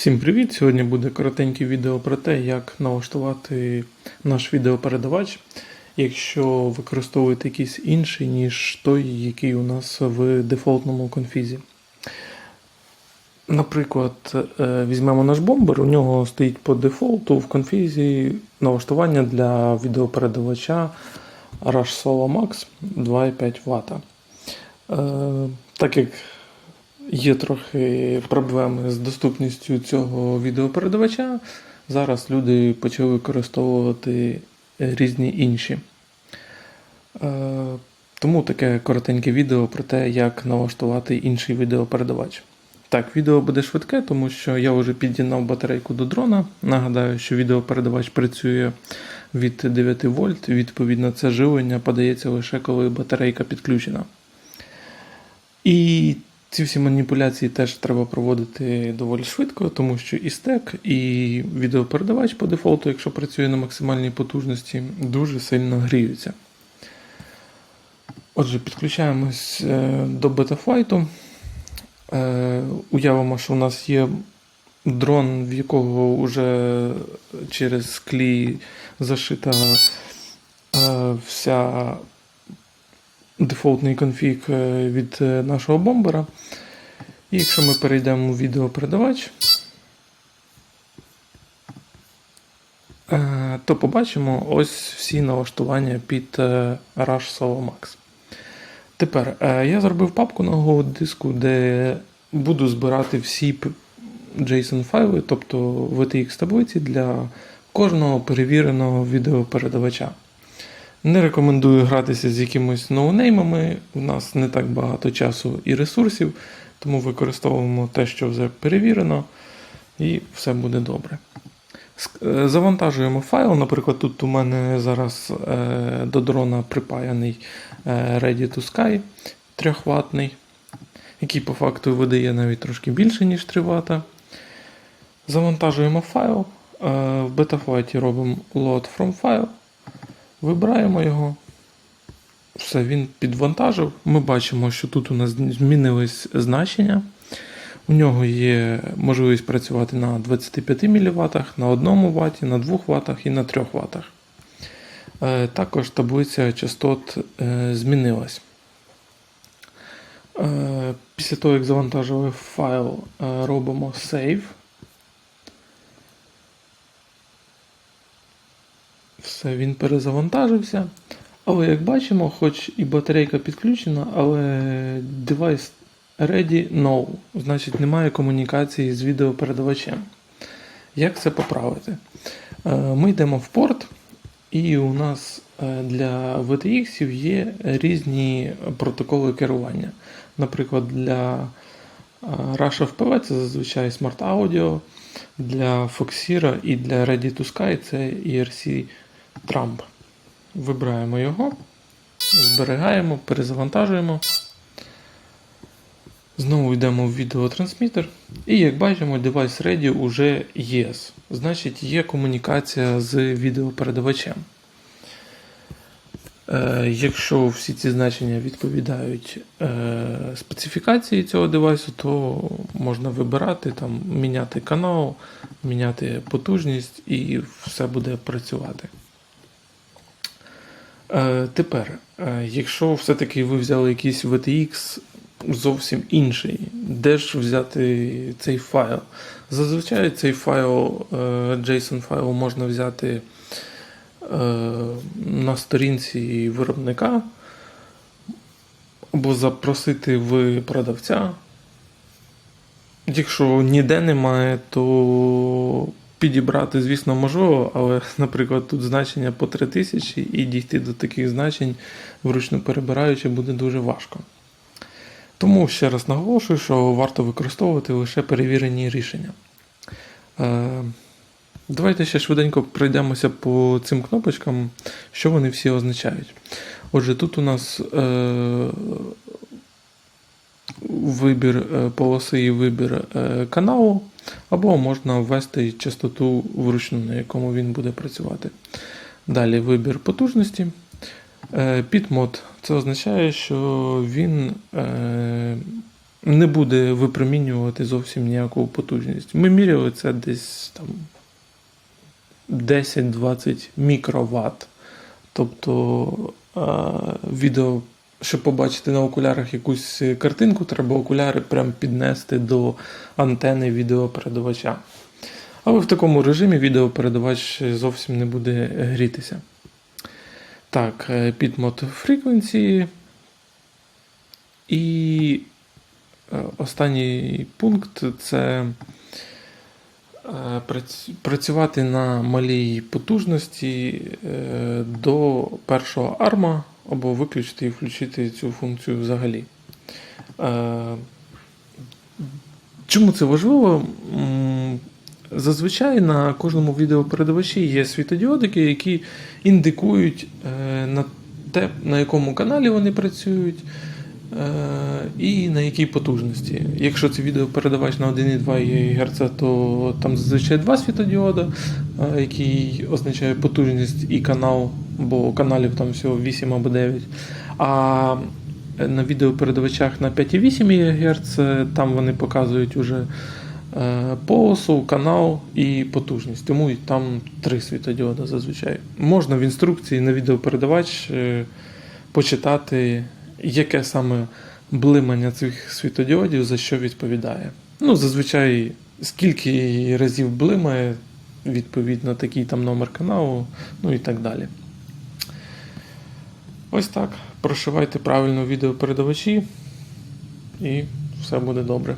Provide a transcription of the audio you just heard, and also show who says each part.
Speaker 1: Всім привіт! Сьогодні буде коротеньке відео про те, як налаштувати наш відеопередавач, якщо використовуєте якийсь інший, ніж той, який у нас в дефолтному конфізі. Наприклад, е, візьмемо наш бомбер, у нього стоїть по дефолту в конфізі налаштування для відеопередавача Rush Solo Max 2,5 Вт. Е, Так як Є трохи проблеми з доступністю цього відеопередавача. Зараз люди почали використовувати різні інші. Е, Тому таке коротеньке відео про те, як налаштувати інший відеопередавач. Так, відео буде швидке, тому що я вже під'єднав батарейку до дрона. Нагадаю, що відеопередавач працює від 9 вольт. Відповідно, це живлення подається лише коли батарейка підключена. І ці всі маніпуляції теж треба проводити доволі швидко, тому що і стек, і відеопередавач по дефолту, якщо працює на максимальній потужності, дуже сильно гріються. Отже, підключаємось е, до бетафлайту. Е, Уявимо, що у нас є дрон, в якого вже через клій зашита е, вся дефолтний конфіг е, від е, нашого бомбера. І якщо ми перейдемо у відеопередавач, е, то побачимо ось всі налаштування під Rush Solo Max. Тепер я зробив папку на Go диску, де буду збирати всі JSON файли, тобто VTX таблиці для кожного перевіреного відеопередавача. Не рекомендую гратися з якимись ноунеймами. У нас не так багато часу і ресурсів, тому використовуємо те, що вже перевірено, і все буде добре. Е, Завантажуємо файл. Наприклад, тут у мене зараз е, до дрона припаяний е, Ready to Sky 3 ватний, який по факту видає навіть трошки більше, ніж 3 Вт. Завантажуємо файл. В бетафлайті робимо load from file. Вибираємо його. Все, він підвантажив. Ми бачимо, що тут у нас змінились значення. У нього є можливість працювати на 25 мВт, на 1 Вт, на 2 Вт і на 3 Вт. Е, Також таблиця частот е, змінилась. Е, Після того, як завантажили файл, робимо Save. Все, він перезавантажився. Але як бачимо, хоч і батарейка підключена, але девайс ready no. Значить, немає комунікації з відеопередавачем. Як це поправити? Е, Ми йдемо в порт, і у нас е, для VTX є різні протоколи керування. Наприклад, для е, Rush FPV це зазвичай Smart Audio, для Foxira і для Ready to Sky це ERC Trump. Вибираємо його, зберігаємо, перезавантажуємо. Знову йдемо в відеотрансмітер. І як бачимо, девайс Ready уже yes. Значить, є комунікація з відеопередавачем. Е, Якщо всі ці значення відповідають е, специфікації цього девайсу, то можна вибирати, там, міняти канал, міняти потужність і все буде працювати. Е, Тепер, е, якщо все-таки ви взяли якийсь VTX зовсім інший, де ж взяти цей файл? Зазвичай цей файл, е, JSON файл можна взяти на сторінці виробника або запросити в продавця. Якщо ніде немає, то підібрати, звісно, можливо, але, наприклад, тут значення по 3000 і дійти до таких значень, вручну перебираючи, буде дуже важко. Тому ще раз наголошую, що варто використовувати лише перевірені рішення. Е, Давайте ще швиденько пройдемося по цим кнопочкам, що вони всі означають. Отже, тут у нас е, вибір е, полоси і вибір каналу, або можна ввести частоту вручну, на якому він буде працювати. Далі вибір потужності. Е, Підмод це означає, що він е, не буде випромінювати зовсім ніяку потужність. Ми міряли це десь там 10-20 мікроватт. Тобто е, відео, щоб побачити на окулярах якусь картинку, треба окуляри прям піднести до антени відеопередавача. Але в такому режимі відеопередавач зовсім не буде грітися. Так, е, підмот frequency. І е, останній пункт це е, працювати на малій потужності е, до першого арма або виключити і включити цю функцію взагалі. Чому це важливо? Зазвичай на кожному відеопередавачі є світодіодики, які індикують е, на те, на якому каналі вони працюють, е, і на якій потужності. Якщо це відеопередавач на 1,2 ГГц, то там зазвичай два світодіода, е, який означає потужність і канал, бо каналів там всього 8 або 9. А на відеопередавачах на 5,8 ГГц там вони показують уже е, канал і потужність. Тому і там три світодіода зазвичай. Можна в інструкції на відеопередавач е, почитати, яке саме блимання цих світодіодів за що відповідає. Ну, зазвичай, скільки разів блимає, відповідно, такий там номер каналу, ну і так далі. Ось так. Прошивайте правильно відеопередавачі, і все буде добре.